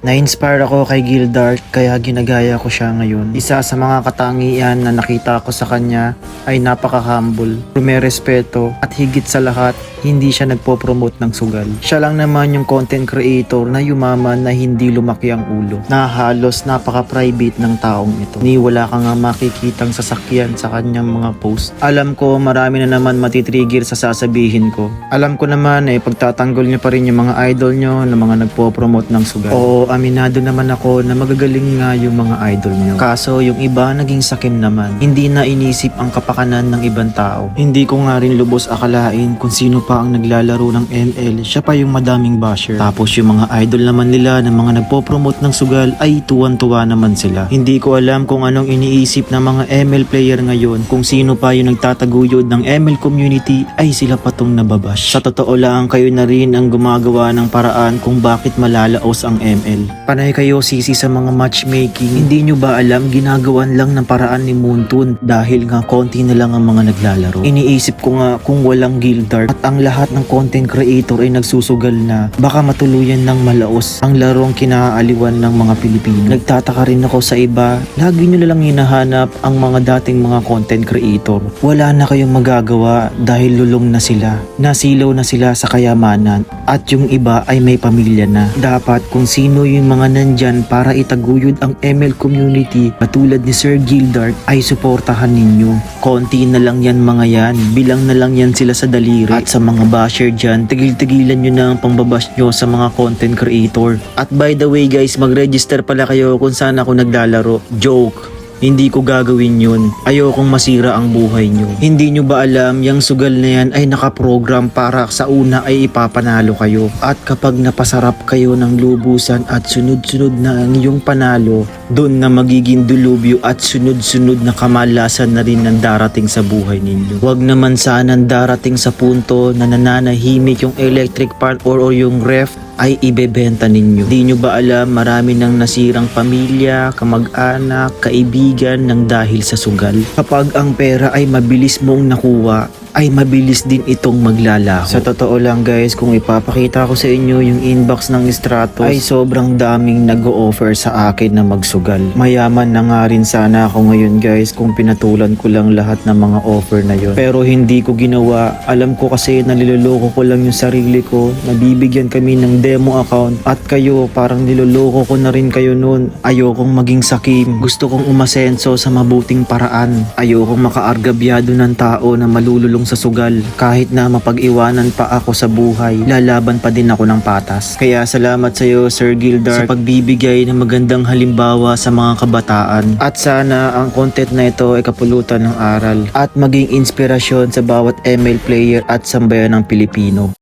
Na-inspire ako kay Gildark kaya ginagaya ko siya ngayon. Isa sa mga katangian na nakita ko sa kanya ay napaka-humble, rumerespeto at higit sa lahat, hindi siya nagpo-promote ng sugal. Siya lang naman yung content creator na yumaman na hindi lumaki ang ulo. Na halos napaka-private ng taong ito. Ni wala ka nga makikitang sasakyan sa kanyang mga post. Alam ko marami na naman matitrigger sa sasabihin ko. Alam ko naman eh pagtatanggol niyo pa rin yung mga idol nyo na mga nagpo-promote ng sugal. Oo, aminado naman ako na magagaling nga yung mga idol nyo. Kaso yung iba naging sakim naman. Hindi na inisip ang kapakanan ng ibang tao. Hindi ko nga rin lubos akalain kung sino pa ang naglalaro ng ML. Siya pa yung madaming basher. Tapos yung mga idol naman nila na mga nagpo-promote ng sugal ay tuwan-tuwa naman sila. Hindi ko alam kung anong iniisip ng mga ML player ngayon kung sino pa yung nagtataguyod ng ML community ay sila patong nababash. Sa totoo lang kayo na rin ang gumagawa ng paraan kung bakit malalaos ang ML. Panay kayo sisi sa mga matchmaking. Hindi nyo ba alam ginagawan lang ng paraan ni Moontun dahil nga konti na lang ang mga naglalaro. Iniisip ko nga kung walang Gildark at ang lahat ng content creator ay nagsusugal na baka matuluyan ng malaos ang larong kinaaliwan ng mga Pilipino. Nagtataka rin ako sa iba, lagi nyo nalang hinahanap ang mga dating mga content creator. Wala na kayong magagawa dahil lulong na sila. Nasilaw na sila sa kayamanan at yung iba ay may pamilya na. Dapat kung sino yung mga nandyan para itaguyod ang ML community katulad ni Sir Gildark ay suportahan ninyo. Konti na lang yan mga yan, bilang na lang yan sila sa daliri. At sa mga basher dyan, tigil-tigilan nyo na ang pangbabash nyo sa mga content creator. At by the way guys, mag-register pala kayo kung saan ako naglalaro. Joke. Hindi ko gagawin yun. Ayokong masira ang buhay nyo. Hindi nyo ba alam, yung sugal na yan ay nakaprogram para sa una ay ipapanalo kayo. At kapag napasarap kayo ng lubusan at sunod-sunod na ang iyong panalo, doon na magiging dulubyo at sunod-sunod na kamalasan na rin ang darating sa buhay ninyo. Huwag naman sanang darating sa punto na nananahimik yung electric pan or, or yung ref ay ibebenta ninyo. Di nyo ba alam marami nang nasirang pamilya, kamag-anak, kaibigan ng dahil sa sugal? Kapag ang pera ay mabilis mong nakuha, ay mabilis din itong maglalaho. Sa totoo lang guys, kung ipapakita ko sa inyo yung inbox ng Stratos ay sobrang daming nag-o-offer sa akin na magsugal. Mayaman na nga rin sana ako ngayon guys kung pinatulan ko lang lahat ng mga offer na yon. Pero hindi ko ginawa. Alam ko kasi naliloloko ko lang yung sarili ko. Nabibigyan kami ng demo account at kayo parang niloloko ko na rin kayo noon. Ayokong maging sakim. Gusto kong umasenso sa mabuting paraan. Ayokong makaargabyado ng tao na malululong sa sugal. Kahit na mapag-iwanan pa ako sa buhay, lalaban pa din ako ng patas. Kaya salamat sa iyo Sir Gildark sa pagbibigay ng magandang halimbawa sa mga kabataan. At sana ang content na ito ay kapulutan ng aral at maging inspirasyon sa bawat ML player at sambayan ng Pilipino.